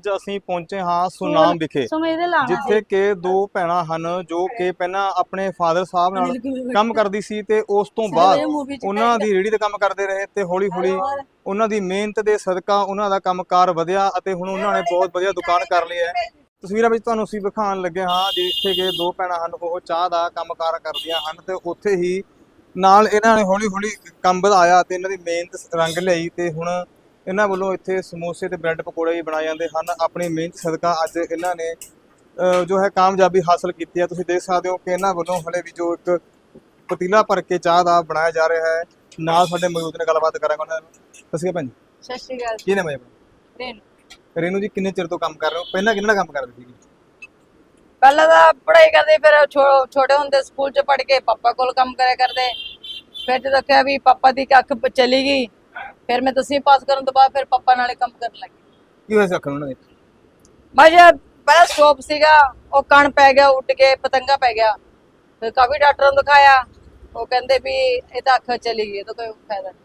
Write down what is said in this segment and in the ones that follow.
ਅੱਜ ਅਸੀਂ ਪਹੁੰਚੇ ਹਾਂ ਸੁਨਾਮ ਵਿਖੇ ਜਿੱਥੇ ਕਿ ਦੋ ਭੈਣਾਂ ਹਨ ਜੋ ਕਿ ਪਹਿਲਾਂ ਆਪਣੇ ਫਾਦਰ ਸਾਹਿਬ ਨਾਲ ਕੰਮ ਕਰਦੀ ਸੀ ਤੇ ਉਸ ਤੋਂ ਬਾਅਦ ਉਹਨਾਂ ਦੀ ਰੇੜੀ ਤੇ ਕੰਮ ਕਰਦੇ ਰਹੇ ਤੇ ਹੌਲੀ ਹੌਲੀ ਉਹਨਾਂ ਦੀ ਮਿਹਨਤ ਦੇ ਸਦਕਾ ਉਹਨਾਂ ਦਾ ਕੰਮਕਾਰ ਵਧਿਆ ਅਤੇ ਹੁਣ ਉਹਨਾਂ ਨੇ ਬਹੁਤ ਵਧੀਆ ਦੁਕਾਨ ਕਰ ਲਈ ਹੈ। ਤਸਵੀਰਾਂ ਵਿੱਚ ਤੁਹਾਨੂੰ ਅਸੀਂ ਵਿਖਾਉਣ ਲੱਗੇ ਹਾਂ ਜਿੱਥੇ ਕਿ ਦੋ ਭੈਣਾਂ ਹਨ ਉਹ ਚਾਹ ਦਾ ਕੰਮਕਾਰ ਕਰਦੀਆਂ ਹਨ ਤੇ ਉੱਥੇ ਹੀ ਨਾਲ ਇਹਨਾਂ ਨੇ ਹੌਲੀ ਹੌਲੀ ਕੰਮ ਵਧਾਇਆ ਤੇ ਇਹਨਾਂ ਦੀ ਮਿਹਨਤ ਰੰਗ ਲਿਆਈ ਤੇ ਹੁਣ ਇਹਨਾਂ ਵੱਲੋਂ ਇੱਥੇ ਸਮੋਸੇ ਤੇ ਬ੍ਰੈਡ ਪਕੌੜੇ ਵੀ ਬਣਾਏ ਜਾਂਦੇ ਹਨ। ਆਪਣੀ ਮਿਹਨਤ ਸਦਕਾ ਅੱਜ ਇਹਨਾਂ ਨੇ ਜੋ ਹੈ ਕਾਮਯਾਬੀ ਹਾਸਲ ਕੀਤੀ ਹੈ। ਤੁਸੀਂ ਦੇਖ ਸਕਦੇ ਹੋ ਕਿ ਇਹਨਾਂ ਵੱਲੋਂ ਹਲੇ ਵੀ ਜੋ ਇੱਕ ਪਤੀਲਾ ਭਰ ਕੇ ਚਾਹ ਦਾ ਬਣਾਇਆ ਜਾ ਰਿਹਾ ਹੈ। ਨਾਲ ਸਾਡੇ ਮੌਜੂਦ ਨੇ ਗੱਲਬਾਤ ਕਰਾਂਗੇ ਉਹਨਾਂ ਨਾਲ। ਸਤਿ ਸ਼੍ਰੀ ਅਕਾਲ ਭਾਜੀ ਸਤਿ ਸ਼੍ਰੀ ਅਕਾਲ ਕੀ ਨਾਮ ਹੈ ਆਪਣਾ? ਰੇਨ। ਰੇਨੂ ਜੀ ਕਿੰਨੇ ਚਿਰ ਤੋਂ ਕੰਮ ਕਰ ਰਹੇ ਹੋ? ਪਹਿਲਾਂ ਕਿੰਨਾ ਕੰਮ ਕਰਦੇ ਸੀਗੇ? ਪਹਿਲਾਂ ਤਾਂ ਪੜ੍ਹਾਈ ਕਰਦੇ ਫਿਰ ਛੋਟੇ ਹੁੰਦੇ ਸਕੂਲ 'ਚ ਪੜ੍ਹ ਕੇ ਪਾਪਾ ਕੋਲ ਕੰਮ ਕਰਿਆ ਕਰਦੇ। ਫਿਰ ਜਦੋਂ ਕਿਹਾ ਵੀ ਪਾਪਾ ਦੀ ਅੱਖ ਪ- ਚਲੀ ਗਈ ਫਿਰ ਮੈਂ ਦਸਵੀਂ ਪਾਸ ਕਰਨ ਤੋਂ ਬਾਅਦ ਫਿਰ ਪਾਪਾ ਨਾਲੇ ਕੰਮ ਕਰਨ ਲੱਗੀ ਕੀ ਹੋਇਆ ਸੀ ਅੱਖਾਂ ਉਹਨਾਂ ਦੇ ਮੈਂ ਜੇ ਪਹਿਲਾਂ ਸਟੋਪ ਸੀਗਾ ਉਹ ਕਣ ਪੈ ਗਿਆ ਉੱਡ ਕੇ ਪਤੰਗਾ ਪੈ ਗਿਆ। ਫਿਰ ਕਾਫੀ ਡਾਕਟਰਾਂ ਨੂੰ ਦਿਖਾਇਆ। ਉਹ ਕਹਿੰਦੇ ਵੀ ਇਹ ਤਾਂ ਅੱਖ ਚਲੀ ਗਈ ਤਾਂ ਕੋਈ ਫਾਇਦਾ ਨਹੀਂ।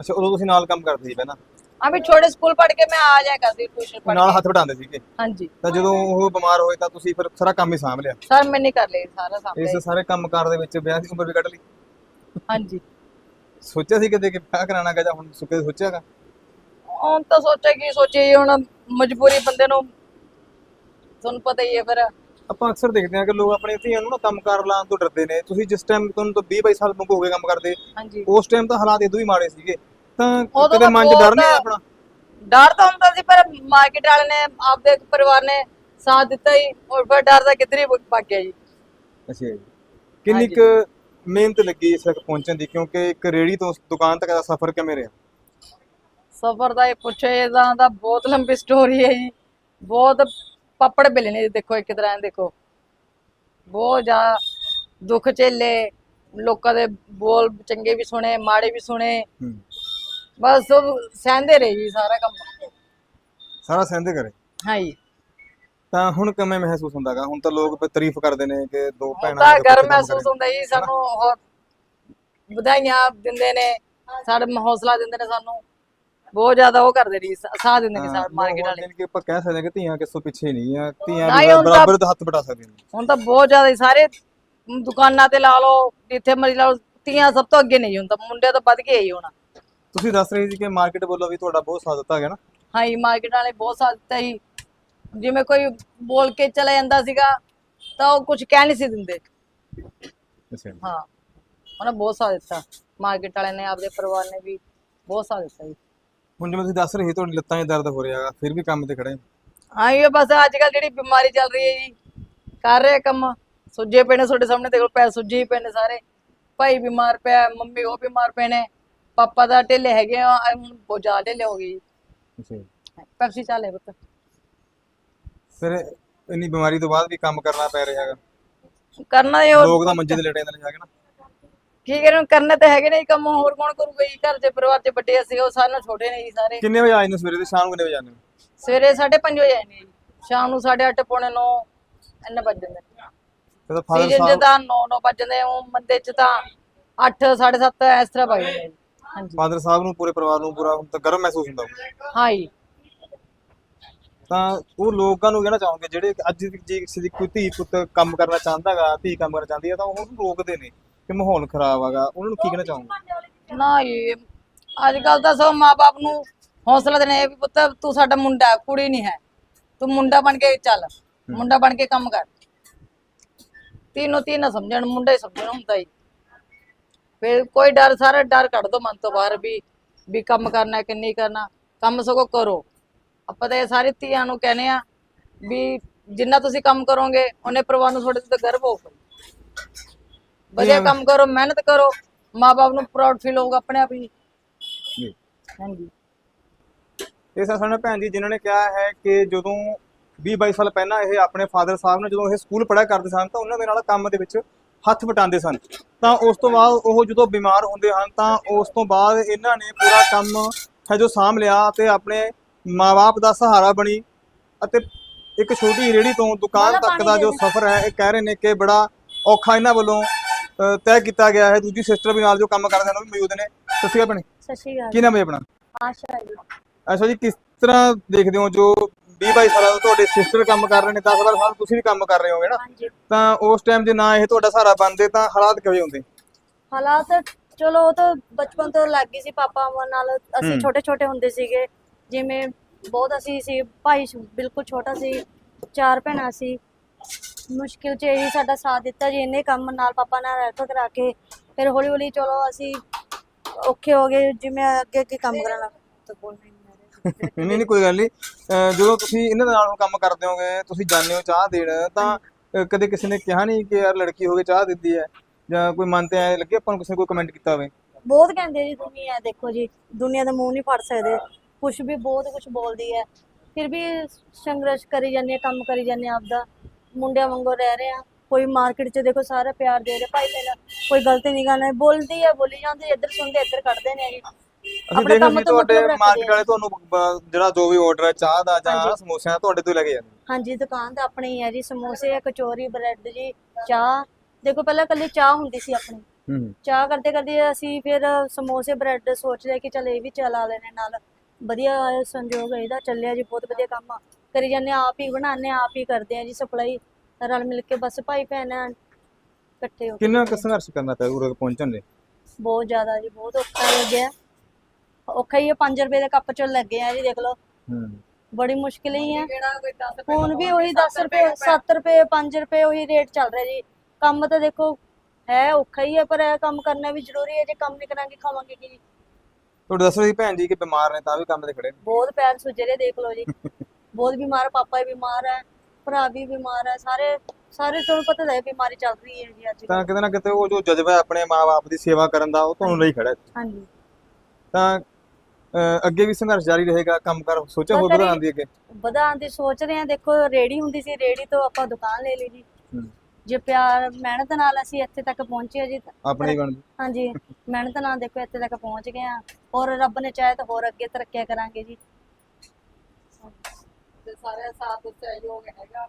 ਅੱਛਾ ਉਦੋਂ ਤੁਸੀਂ ਨਾਲ ਕੰਮ ਕਰਦੇ ਸੀ ਪਹਿਲਾਂ? ਹਾਂ ਵੀ ਛੋਟੇ ਸਕੂਲ ਪੜ੍ਹ ਕੇ ਮੈਂ ਆ ਜਾਇਆ ਕਰਦੀ ਟਿਊਸ਼ਨ ਪੜ੍ਹ ਨਾਲ ਕੇ। ਹੱਥ ਵਟਾਉਂਦੇ ਸੀਗੇ? ਹਾਂਜੀ। ਤਾਂ ਜਦੋਂ ਉਹ ਬਿਮਾਰ ਹੋਏ ਤਾਂ ਤੁਸੀਂ ਫਿਰ ਸਾਰਾ ਕੰਮ ਹੀ ਸਾਂਭ ਲਿਆ? ਸਰ ਮੈਂ ਨਹੀਂ ਕਰ ਲਈ ਸਾਰਾ ਸਾਹਮਣੇ ਇਸ ਸਾਰੇ ਕੰਮਕਾਰ ਦੇ ਵਿੱਚ ਵਿਆਹ ਦੀ ਉਮਰ ਵੀ ਕੱਢ ਲਈ? ਹਾਂਜੀ। ਸੋਚਿਆ ਸੀ ਕਿਤੇ ਕਿ ਵਿਆਹ ਕਰਾਣਾ ਗਾ ਜਾਂ ਹੁਣ ਸੁੱਕੇ ਸੋਚਿਆਗਾ ਹੁਣ ਤਾਂ ਸੋਚਿਆ ਕੀ ਸੋਚੇ ਹੁਣ ਮਜਬੂਰੀ ਬੰਦੇ ਨੂੰ ਤੁਹਾਨੂੰ ਪਤਾ ਹੀ ਹੈ ਫਿਰ। ਆਪਾਂ ਅਕਸਰ ਦੇਖਦੇ ਹਾਂ ਕਿ ਲੋਕ ਆਪਣੇ ਧੀਆਂ ਨੂੰ ਨਾ ਕੰਮਕਾਰ ਲਾਉਣ ਤੋਂ ਡਰਦੇ ਨੇ। ਤੁਸੀਂ ਜਿਸ ਟਾਈਮ ਤੁਹਾਨੂੰ ਤਾਂ 20 22 ਸਾਲ ਵਾਂਗੂ ਹੋ ਗਏ ਕੰਮ ਕਰਦੇ ਹਾਂਜੀ। ਉਸ ਟਾਈਮ ਤਾਂ ਹਾਲਾਤ ਇਦੋਂ ਹੀ ਮਾੜੇ ਸੀਗੇ। ਤਾਂ ਕਦੇ ਮਨ 'ਚ ਡਰ ਨਹੀਂ ਆਇਆ ਆਪਣਾ? ਡਰ ਤਾਂ ਹੁੰਦਾ ਸੀ ਪਰ ਮਾਰਕੀਟ ਵਾਲੇ ਨੇ ਆਪਦੇ ਪਰਿਵਾਰ ਨੇ ਸਾਥ ਦਿੱਤਾ ਹੀ ਔਰ ਫਿਰ ਡਰ ਦਾ ਕਿੱਧਰ ਭੱਗ ਗਿਆ ਜੀ। ਅੱਛਾ ਜੀ। ਕਿੰਨੀ ਕੁ ਮਿਹਨਤ ਲੱਗੀ ਇਸ ਤੱਕ ਪਹੁੰਚਣ ਦੀ ਕਿਉਂਕਿ ਇੱਕ ਰੇੜੀ ਤੋਂ ਦੁਕਾਨ ਤੱਕ ਦਾ ਸਫ਼ਰ ਕਿਵੇਂ ਰਿਹਾ? ਸਫਰ ਦਾ ਇਹ ਪੁੱਛੇ ਇਹਦਾ ਤਾਂ ਬਹੁਤ ਲੰਬੀ ਸਟੋਰੀ ਹੈ ਜੀ। ਬਹੁਤ ਪਾਪੜ ਬਿਲੇ ਨੇ ਦੇਖੋ ਇੱਕ ਤਰ੍ਹਾਂ ਦੇ ਦੇਖੋ। ਬਹੁਤ ਜ਼ਿਆਦਾ ਦੁੱਖ ਝੇਲੇ ਲੋਕਾਂ ਦੇ ਬੋਲ ਚੰਗੇ ਵੀ ਸੁਣੇ ਮਾੜੇ ਵੀ ਸੁਣੇ। ਬਸ ਸਹਿੰਦੇ ਰਹੇ ਜੀ ਸਾਰਾ ਕੰਮ। ਸਾਰਾ ਸਹਿੰਦੇ ਕਰੇ ਹਾਂ ਜੀ। ਤਾਂ ਹੁਣ ਕਿਵੇਂ ਮਹਿਸੂਸ ਹੁੰਦਾਗਾ? ਹੁਣ ਤਾਂ ਲੋਕ ਤਾਰੀਫ ਕਰਦੇ ਨੇ ਕਿ ਦੋ ਭੈਣਾਂ ਤਾਂ ਦੇ ਗਰਮ ਮਹਿਸੂਸ। ਹੁੰਦਾ ਜੀ ਸਾਨੂੰ ਹੋਰ ਵਧਾਈਆਂ ਦਿੰਦੇ ਨੇ ਸਾਡੇ ਹੌਸਲਾ ਦਿੰਦੇ ਨੇ ਸਾਨੂੰ। ਬਹੁਤ ਜ਼ਿਆਦਾ ਉਹ ਕਰਦੇ ਨੇ ਸਾਥ ਦਿੰਦੇ ਨੇ ਸਾਡੇ ਮਾਰਕੀਟ ਵਾਲੇ ਕਿ ਆਪਾਂ ਕਹਿ ਸਕਦੇ ਹਾਂ ਕਿ ਧੀਆਂ ਕਿਸੋਂ ਪਿੱਛੇ ਨਹੀਂ ਆ ਧੀਆਂ ਬਰਾਬਰ ਦਾ ਹੱਥ ਬਟਾ ਸਕਦੀਆਂ ਨੇ। ਹੁਣ ਤਾਂ ਬਹੁਤ ਜ਼ਿਆਦਾ ਸਾਰੇ ਦੁਕਾਨਾਂ ਤੇ ਲਾ ਲਓ ਜਿੱਥੇ ਮਰਜ਼ੀ ਲਾ ਲਓ ਧੀਆਂ ਸਭ ਤੋਂ ਅੱਗੇ ਨਹੀਂ ਤਾਂ ਮੁੰਡੇ ਤਾਂ ਵੱਧ ਕੇ ਹੀ ਹੋਣਾ। ਤੁਸੀਂ ਦੱਸ ਰਹੇ ਸੀ ਕਿ ਮਾਰਕੀਟ ਵੱਲੋਂ ਵੀ ਤੁਹਾਡਾ ਬਹੁਤ ਸਾਥ ਦਿੱਤਾ ਗਿਆ ਨਾ? ਹਾਂ ਜੀ ਮਾਰਕੀਟ ਵਾਲੇ ਬਹੁਤ ਸਾਥ ਦਿੱਤਾ ਹੀ ਜਿਵੇਂ ਕੋਈ ਬੋਲ ਕੇ ਚਲਾ ਜਾਂਦਾ ਸੀਗਾ ਤਾਂ ਉਹ ਕੁਝ ਕਹਿ ਨਹੀਂ ਸੀ ਦਿੰਦੇ। ਅੱਛਾ। ਹਾਂ। ਉਹਨੇ ਬਹੁਤ ਸਾਥ ਦਿੱਤਾ। ਮਾਰਕੀਟ ਵਾਲੇ ਨੇ ਆਪਦੇ ਪਰਿਵਾਰ ਨੇ ਵੀ ਬਹੁਤ ਸਾਥ ਦਿੱਤਾ ਜੀ। ਹੁਣ ਜਿਵੇਂ ਤੁਸੀਂ ਦੱਸ ਰਹੇ ਤੁਹਾਡੀ ਲੱਤਾਂ 'ਚ ਦਰਦ ਹੋ ਰਿਹਾ ਹੈਗਾ ਫਿਰ ਵੀ ਕੰਮ ਤੇ ਖੜੇ ਹੋ। ਹਾਂ ਇਹ ਬਸ ਅੱਜ ਕੱਲ ਜਿਹੜੀ ਬਿਮਾਰੀ ਚੱਲ ਰਹੀ ਹੈ ਜੀ ਕਰ ਰਹੇ ਕੰਮ। ਸੁੱਜੇ ਪਏ ਨੇ ਤੁਹਾਡੇ ਸਾਹਮਣੇ ਦੇਖੋ ਪੈਰ ਸੁੱਜੇ ਹੀ ਪਏ ਨੇ ਸਾਰੇ। ਭਾਈ ਬਿਮਾਰ ਪਿਆ ਮੰਮੀ ਉਹ ਬਿਮਾਰ ਪਏ ਨੇ ਪਾਪਾ ਦਾ ਢਿੱਲੇ ਹੈਗੇ ਆ ਆਹ ਹੁਣ ਬਹੁਤ ਜ਼ਿਆਦਾ ਢਿੱਲੇ ਹੋ ਗਏ ਜੀ। ਅੱਛਾ। ਜੀ। ਪੈਪਸੀ ਚਾਲੇ ਪੁੱਤ। ਫਿਰ ਇੰਨੀ ਬਿਮਾਰੀ ਤੋਂ ਬਾਅਦ ਵੀ ਕੰਮ ਕਰਨਾ ਪੈ ਰਿਹਾ ਹੈਗਾ। ਕਰਨਾ ਇਹ ਹੋਰ ਲੋਕ ਤਾਂ ਮੰਜੇ ਤੇ ਲਟੇ ਜਾਂਦੇ ਨੇ ਜਾ ਕੇ ਨਾ। ਕੀ ਕਰਾਂ ਕਰਨੇ ਤਾਂ ਹੈਗੇ ਨੇ ਜੀ ਕੰਮ ਹੋਰ ਕੌਣ ਕਰੂਗਾ ਜੀ? ਘਰ ਦੇ ਪਰਿਵਾਰ ਦੇ ਵੱਡੇ ਅਸੀਂ ਉਹ ਨਾਲੋਂ ਛੋਟੇ ਨੇ ਜੀ ਸਾਰੇ। ਕਿੰਨੇ ਵਜੇ ਆਏ ਨੇ ਸਵੇਰੇ ਤੇ ਸ਼ਾਮ ਨੂੰ ਕਿੰਨੇ ਵਜੇ ਹੋ ਸਵੇਰੇ 5:30 ਵਜੇ ਆਏ ਨੇ ਜੀ। ਸ਼ਾਮ ਨੂੰ 8:30 ਪੌਣੇ 9 ਇੰਨੇ ਵੱਜ ਜਾਂਦੇ ਤੇ ਤਾਂ ਫਾਦਰ ਸੀਜ਼ਨ 'ਚ ਸਾਹਿਬ ਤਾਂ 9-9 ਵੱਜ ਜਾਂਦੇ ਉਹ ਮੰਦੇ 'ਚ ਤਾਂ 8 7:30 ਇਸ ਤਰ੍ਹਾਂ ਵੱਜ ਜਾਂਦੇ ਜੀ। ਹਾਂਜੀ। ਫਾਦਰ ਸਾਹਿਬ ਨੂੰ ਪੂਰੇ ਪਰਿਵਾਰ ਨੂੰ ਪੂਰਾ ਹੁਣ ਤਾਂ ਗਰਮ ਮਹਿਸੂਸ ਹੁੰਦਾ ਹੋਊ। ਹਾਂ ਜੀ। ਤਾਂ ਉਹ ਲੋਕਾਂ ਨੂੰ ਕਹਿਣਾ ਚਾਹੋਗੇ ਜਿਹੜੇ ਅੱਜ ਜੇ ਕਿਸੇ ਦੀ ਕੋਈ ਧੀ ਪੁੱਤ ਕੰਮ ਕਰਨਾ ਚਾਹੁੰਦਾਗਾ ਧੀ ਕੰਮ ਕਰਨਾ ਚਾਹੁੰਦੀ ਹੈ ਤਾਂ ਉਹਨੂੰ ਰੋਕਦੇ ਨੇ ਕਿ ਮਾਹੌਲ ਖਰਾਬ ਹੈਗਾ। ਉਹਨਾਂ ਨੂੰ ਕੀ ਕਹਿਣਾ ਚਾਹੋਗੇ? ਨਾ ਇਹ ਅੱਜ ਕੱਲ ਤਾਂ ਸਭ ਮਾਪੇ ਨੂੰ ਹੌਸਲਾ ਦੇਣੇ ਵੀ ਪੁੱਤ ਤੂੰ ਸਾਡਾ ਮੁੰਡਾ ਹੈ, ਕੁੜੀ ਨਹੀਂ ਹੈ। ਤੂੰ ਮੁੰਡਾ ਬਣ ਕੇ ਚੱਲ ਮੁੰਡਾ ਬਣ ਕੇ ਕੰਮ ਕਰ। ਤੀਨੋਂ ਤੀਨ ਨਾ ਸਮਝਣ ਮੁੰਡਾ ਹੀ ਸਮਝਣ ਹੁੰਦਾ ਹੀ ਫਿਰ ਕੋਈ ਡਰ ਸਾਰਾ ਡਰ ਕੱਢ ਦੋ ਮਨ ਤੋਂ ਬਾਹਰ ਵੀ ਵੀ ਕੰਮ ਕਰਨਾ ਕਿ ਨਹੀਂ ਕਰਨਾ। ਕੰਮ ਸਗੋਂ ਕਰੋ। ਆਪਾਂ ਤਾਂ ਇਹ ਸਾਰੇ ਧੀਆਂ ਨੂੰ ਕਹਿੰਦੇ ਆ ਵੀ ਜਿੰਨਾ ਤੁਸੀਂ ਕੰਮ ਕਰੋਗੇ ਉਹਨੇ ਪਰਿਵਾਰ ਨੂੰ ਤੁਹਾਡੇ ਤੇ ਗਰਵ ਹੋਊਗਾ। ਵਧੀਆ ਕੰਮ ਕਰੋ ਮਿਹਨਤ ਕਰੋ ਮਾਪੇ ਨੂੰ ਪ੍ਰਾਊਡ ਫੀਲ ਹੋਊਗਾ ਆਪਣੇ ਆਪ ਹੀ। ਜੀ। ਹਾਂਜੀ। ਇਹ ਸਾ ਸਾਡੇ ਭੈਣ ਜੀ ਜਿਨ੍ਹਾਂ ਨੇ ਕਿਹਾ ਹੈ ਕਿ ਜਦੋਂ 20 22 ਸਾਲ ਪਹਿਲਾਂ ਇਹ ਆਪਣੇ ਫਾਦਰ ਸਾਹਿਬ ਨੇ ਜਦੋਂ ਇਹ ਸਕੂਲ ਪੜ੍ਹਿਆ ਕਰਦੇ ਸਨ ਤਾਂ ਉਹਨਾਂ ਦੇ ਨਾਲ ਕੰਮ ਦੇ ਵਿੱਚ ਹੱਥ ਵਟਾਉਂਦੇ ਸਨ। ਤਾਂ ਉਸ ਤੋਂ ਬਾਅਦ ਉਹ ਜਦੋਂ ਬਿਮਾਰ ਹੁੰਦੇ ਹਨ ਤਾਂ ਉਸ ਤੋਂ ਬਾਅਦ ਇਹਨਾਂ ਨੇ ਪੂਰਾ ਕੰਮ ਹੈ ਜੋ ਸਾਂਭ ਲਿਆ ਤੇ ਆਪਣੇ ਮਾਪੇ ਦਾ ਸਹਾਰਾ ਬਣੀ ਅਤੇ ਇੱਕ ਛੋਟੀ ਰੇੜੀ ਤੋਂ ਦੁਕਾਨ ਤੱਕ ਦਾ ਜੋ ਸਫ਼ਰ ਹੈ ਇਹ ਕਹਿ ਰਹੇ ਨੇ ਕਿ ਬੜਾ ਔਖਾ ਇਹਨਾਂ ਵੱਲੋਂ ਤੈਅ ਕੀਤਾ ਗਿਆ ਹੈ। ਦੂਜੀ ਸਿਸਟਰ ਵੀ ਨਾਲ ਜੋ ਕੰਮ ਕਰਦੇ ਨੇ ਉਹ ਵੀ ਮੌਜੂਦ ਨੇ। ਤੁਸੀਂ ਆਪਣੇ ਸਤਿ ਸ਼੍ਰੀ ਅਕਾਲ। ਕੀ ਨਾਮ ਹੈ ਆਪਣਾ? ਆਸ਼ਾ ਜੀ। ਅੱਛਾ ਜੀ ਕਿਸ ਤਰ੍ਹਾਂ ਦੇਖਦੇ ਹੋ ਜੋ 20 22 ਸਾਲਾਂ ਤੋਂ ਤੁਹਾਡੇ ਸਿਸਟਰ ਕੰਮ ਕਰ ਰਹੇ ਨੇ 10 12 ਸਾਲ ਤੁਸੀਂ ਵੀ ਕੰਮ ਕਰ ਰਹੇ ਹੋਗੇ ਨਾ? ਤਾਂ ਉਸ ਟਾਈਮ ਜੇ ਨਾ ਇਹ ਤੁਹਾਡਾ ਸਹਾਰਾ ਬਣਦੇ ਤਾਂ ਹਾਲਾਤ ਕਿਵੇਂ ਹੁੰਦੇ? ਹਾਲਾਤ ਚਲੋ ਉਹ ਤਾਂ ਬਚਪਨ ਤੋਂ ਲੱਗ ਗਈ ਸੀ ਪਾਪਾ ਨਾਲ। ਅਸੀਂ। ਛੋਟੇ ਛੋਟੇ ਹੁੰਦੇ ਸੀਗੇ। ਜਿਵੇਂ ਬਹੁਤ ਅਸੀਂ ਸੀ ਭਾਈ ਬਿਲਕੁਲ ਛੋਟਾ ਸੀ ਚਾਰ ਭੈਣਾਂ ਸੀ। ਮੁਸ਼ਕਿਲ 'ਚ ਇਹੀ ਸਾਡਾ ਸਾਥ ਦਿੱਤਾ ਜੀ ਇੰਨੇ ਕੰਮ ਨਾਲ ਪਾਪਾ ਨਾਲ ਹੈਲਪ ਕਰਾ ਕੇ। ਫਿਰ ਹੌਲੀ ਹੌਲੀ ਚਲੋ ਅਸੀਂ ਔਖੇ ਹੋ ਗਏ ਜਿਵੇਂ ਅੱਗੇ ਅੱਗੇ ਕੰਮ ਕਰਨ ਤਾਂ ਨਹੀਂ ਨਹੀਂ ਨਹੀਂ ਕੋਈ ਗੱਲ ਨਹੀਂ। ਜਦੋਂ ਤੁਸੀਂ ਇਹਨਾਂ ਦੇ ਨਾਲ ਕੰਮ ਕਰਦੇ ਹੋਗੇ ਤੁਸੀਂ ਜਾਂਦੇ ਹੋ ਚਾਹ ਦੇਣ ਤਾਂ ਕਦੇ ਕਿਸੇ ਨੇ ਕਿਹਾ ਨਹੀਂ ਕਿ ਯਾਰ ਲੜਕੀ ਹੋ ਕੇ ਚਾਹ ਦਿੰਦੀ ਹੈ? ਜਾਂ ਕੋਈ ਮਨ ਤੇ ਐ ਲੱਗੇ ਆਪਾਂ ਨੂੰ ਕਿਸੇ ਕੋਈ ਕਮੈਂਟ ਕੀਤਾ ਹੋਵੇ? ਬਹੁਤ ਕਹਿੰਦੇ ਜੀ ਦੁਨੀਆ ਦੇਖੋ ਜੀ ਦੁਨੀਆ ਦਾ ਮੂੰਹ ਨਹੀਂ ਫੜ ਸਕਦੇ। ਕੁਝ ਵੀ ਬਹੁਤ ਕੁਝ ਬੋਲਦੀ ਹੈ। ਫਿਰ ਵੀ ਸੰਘਰਸ਼ ਕਰੀ ਜਾਂਦੇ ਆ ਕੰਮ ਕਰੀ ਜਾਂਦੇ ਆ ਆਪਦਾ। ਮੁੰਡਿਆਂ ਵਾਂਗੂ ਰਹਿ ਰਹੇ ਆ ਕੋਈ ਮਾਰਕੀਟ 'ਚ ਦੇਖੋ ਸਾਰਾ ਪਿਆਰ ਦੇ ਰਿਹਾ। ਭਾਈ ਪਹਿਲਾਂ ਕੋਈ ਗਲਤ ਨਹੀਂ ਕਰਨਾ। ਬੋਲਦੀ ਹੈ ਬੋਲੀ ਜਾਂਦੀ ਇੱਧਰ ਸੁਣਦੇ ਇੱਧਰ ਕੱਢਦੇ ਨੇ ਜੀ। ਅਸੀਂ ਦੇਖਿਆ ਸੀ ਤੁਹਾਡੇ ਮਾਰਕੀਟ ਆ। ਵਾਲੇ ਤੁਹਾਨੂੰ ਬ- ਜਿਹੜਾ ਜੋ ਵੀ ਆਰਡਰ ਹੈ ਚਾਹ ਦਾ ਜਾਂ ਹਾਂਜੀ। ਸਮੋਸਿਆਂ ਦਾ ਤੁਹਾਡੇ ਤੋਂ ਹੀ ਲੈ ਕੇ ਜਾਂਦੇ। ਹਾਂਜੀ ਦੁਕਾਨ ਤਾਂ ਆਪਣੀ ਹੀ ਹੈ ਜੀ। ਸਮੋਸੇ ਕਚੋਰੀ ਬ੍ਰੈਡ ਜੀ ਚਾਹ। ਦੇਖੋ ਪਹਿਲਾਂ ਕੱਲੀ ਚਾਹ ਹੁੰਦੀ ਸੀ ਆਪਣੀ। ਹੂੰ। ਚਾਹ ਕਰਦੇ ਕਰਦੇ ਅਸੀਂ ਫਿਰ ਸਮੋਸੇ ਬ੍ਰੈਡ ਸੋਚ ਲਿਆ ਕਿ ਚਲ ਇਹ ਵੀ ਚਲਾ ਲੈਣੇ ਨਾਲ। ਵਧੀਆ ਸੰਜੋਗ ਹੈ ਇਹਦਾ ਚੱਲਿਆ ਜੀ ਬਹੁਤ ਵਧੀਆ ਕੰਮ ਆ। ਕਰੀ ਜਾਂਦੇ ਆਪ ਹੀ ਬਣਾਉਂਦੇ ਆਪ ਹੀ ਕਰਦੇ ਆ ਜੀ ਸਪਲਾਈ ਰਲ ਮਿਲ ਕੇ ਬਸ ਭਾਈ ਭੈਣ ਆ, ਇਕੱਠੇ ਹੋ ਕੇ। ਕਿੰਨਾ ਕੁ ਸੰਘਰਸ਼ ਕਰਨਾ ਪਿਆ ਉਰੇ ਪਹੁੰਚਣ ਲਈ ਬਹੁਤ ਜ਼ਿਆਦਾ ਜੀ ਬਹੁਤ ਔਖਾ ਲੱਗਿਆ ਔਖਾ ਹੀ 5 ਰੁਪਏ ਦੇ ਕੱਪ ਚ ਲੱਗੇ ਆ ਜੀ ਦੇਖ ਲਓ। ਹੂੰ। ਬੜੀ ਮੁਸ਼ਕਿਲ ਹੀ ਹੈ। ਕਿਹੜਾ ਕੋਈ 10 ਰੁਪਏ ਹੁਣ ਵੀ ਉਹੀ 10 ਰੁਪਏ 7 ਰੁਪਏ। 5 ਰੁਪਏ ਉਹੀ ਰੇਟ ਚੱਲ ਰਿਹਾ ਜੀ। ਕੰਮ ਤਾਂ ਦੇਖੋ ਹੈ ਔਖਾ ਹੀ ਹੈ ਪਰ ਇਹ ਕੰਮ ਕਰਨਾ ਵੀ ਜ਼ਰੂਰੀ ਹੈ ਜੇ ਕੰਮ ਨਹੀਂ ਕਰਾਂਗੇ ਖਾਵਾਂਗੇ ਕੀ? ਤੁਹਾਡੇ ਦੱਸੋ ਜੀ ਭੈਣ ਜੀ ਕਿ ਬਿਮਾਰ ਨੇ ਤਾਂ ਵੀ ਕੰਮ ਤੇ ਖੜੇ ਨੇ। ਬਹੁਤ ਪੈਰ ਸੁਜਰੇ ਦੇਖ ਲਓ ਜੀ। ਬਹੁਤ ਬਿਮਾਰ ਪਾਪਾ ਵੀ ਬਿਮਾਰ ਹੈ ਭਰਾ ਵੀ ਬਿਮਾਰ ਹੈ ਸਾਰੇ ਸਾਰੇ ਤੁਹਾਨੂੰ ਪਤਾ ਹੈ ਬਿਮਾਰੀ ਚੱਲ ਰਹੀ ਹੈ ਜੀ ਅੱਜ ਤਾਂ ਕਿਤੇ ਨਾ ਕਿਤੇ ਉਹ ਜੋ ਜਜ਼ਬਾ ਹੈ ਆਪਣੇ ਮਾਪੇ ਦੀ ਸੇਵਾ ਕਰਨ ਦਾ ਉਹ ਤੁਹਾਨੂੰ ਲਈ ਖੜਾ ਹੈ। ਹਾਂਜੀ। ਤਾਂ ਅਹ, ਅੱਗੇ ਵੀ ਸੰਘਰਸ਼ ਜਾਰੀ ਰਹੇਗਾ ਕੰਮ ਕਰ ਸੋਚਿਆ ਹੋਰ ਤਾਂ ਵਧਾਉਣ ਦੀ ਅੱਗੇ। ਵਧਾਉਣ ਦੀ ਸੋਚ ਰਹੇ ਹਾਂ ਦੇਖੋ ਰੇੜੀ ਹੁੰਦੀ ਸੀ ਰੇੜੀ ਤੋਂ ਆਪਾਂ ਦੁਕਾਨ ਲੈ ਲਈ ਜੀ। ਹੂੰ। ਜੇ ਪਿਆਰ ਮਿਹਨਤ ਨਾਲ ਅਸੀਂ ਇੱਥੇ ਤੱਕ ਪਹੁੰਚੇ ਜੀ। ਆਪਣੀ ਬਣ ਹਾਂਜੀ ਮਿਹਨਤ ਨਾਲ ਦੇਖੋ ਇੱਥੇ ਤੱਕ ਪਹੁੰਚ ਗਏ ਆ ਔਰ ਰੱਬ ਨੇ ਚਾਹੇ ਤਾਂ ਹੋਰ ਅੱਗੇ ਤਰੱਕੀਆਂ ਕਰਾਂਗੇ ਜੀ। ਤੇ ਸਾਰੇ ਸਾਥ ਸਹਿਯੋਗ ਹੈਗਾ।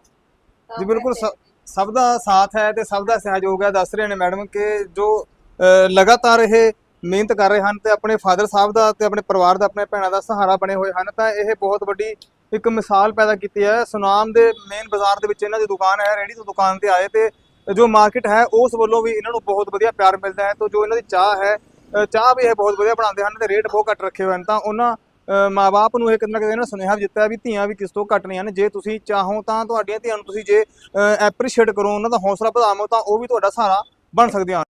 ਤਾਂ ਜੀ ਬਿਲਕੁਲ ਸ- ਸਭ ਦਾ ਸਾਥ ਹੈ ਤੇ ਸਭ ਦਾ ਸਹਿਯੋਗ ਹੈ। ਦੱਸ ਰਹੇ ਨੇ ਮੈਡਮ ਕਿ ਜੋ ਲਗਾਤਾਰ ਇਹ ਮਿਹਨਤ ਕਰ ਰਹੇ ਹਨ ਤੇ ਆਪਣੇ ਫਾਦਰ ਸਾਹਿਬ ਦਾ ਤੇ ਆਪਣੇ ਪਰਿਵਾਰ ਦਾ ਆਪਣੇ ਭੈਣਾਂ ਦਾ ਸਹਾਰਾ ਬਣੇ ਹੋਏ ਹਨ ਤਾਂ ਇਹ ਬਹੁਤ ਵੱਡੀ ਇੱਕ ਮਿਸਾਲ ਪੈਦਾ ਕੀਤੀ ਹੈ। ਸੁਨਾਮ ਦੇ ਮੇਨ ਬਾਜ਼ਾਰ ਦੇ ਵਿੱਚ ਇਹਨਾਂ ਦੀ ਦੁਕਾਨ ਹੈ ਰੇੜੀ ਤੋਂ ਦੁਕਾਨ ਤੇ ਆਏ ਤੇ ਜੋ ਮਾਰਕੀਟ ਹੈ ਉਸ ਵੱਲੋਂ ਵੀ ਇਹਨਾਂ ਨੂੰ ਬਹੁਤ ਵਧੀਆ ਪਿਆਰ ਮਿਲਦਾ ਹੈ। ਤਾਂ ਜੋ ਇਹਨਾਂ ਦੀ ਚਾਹ ਹੈ ਚਾਹ ਵੀ ਇਹ ਬਹੁਤ ਵਧੀਆ ਬਣਾਉਂਦੇ ਹਨ ਤੇ ਰੇਟ ਬਹੁਤ ਘੱਟ ਰੱਖੇ ਹੋਏ ਹਨ। ਤਾਂ ਉਹਨਾਂ ਮਾਪੇ ਨੂੰ ਇਹ ਕਿਤੇ ਨਾ ਕਿਤੇ ਇਹਨਾਂ ਸੁਨੇਹਾ ਦਿੱਤਾ ਵੀ ਧੀਆਂ ਵੀ ਕਿਸ ਤੋਂ ਘੱਟ ਨਹੀਂ ਹਨ। ਜੇ ਤੁਸੀਂ ਚਾਹੋ ਤਾਂ ਤੁਹਾਡੀਆਂ ਧੀਆਂ ਨੂੰ ਤੁਸੀਂ ਜੇ ਐਪਰੀਸ਼ੀਏਟ ਕਰੋ, ਉਹਨਾਂ ਦਾ ਹੌਸਲਾ ਵਧਾਵੋ ਤਾਂ ਉਹ ਵੀ ਤੁਹਾਡਾ ਸਹਾਰਾ ਬਣ ਸਕਦੀਆਂ ਹਨ।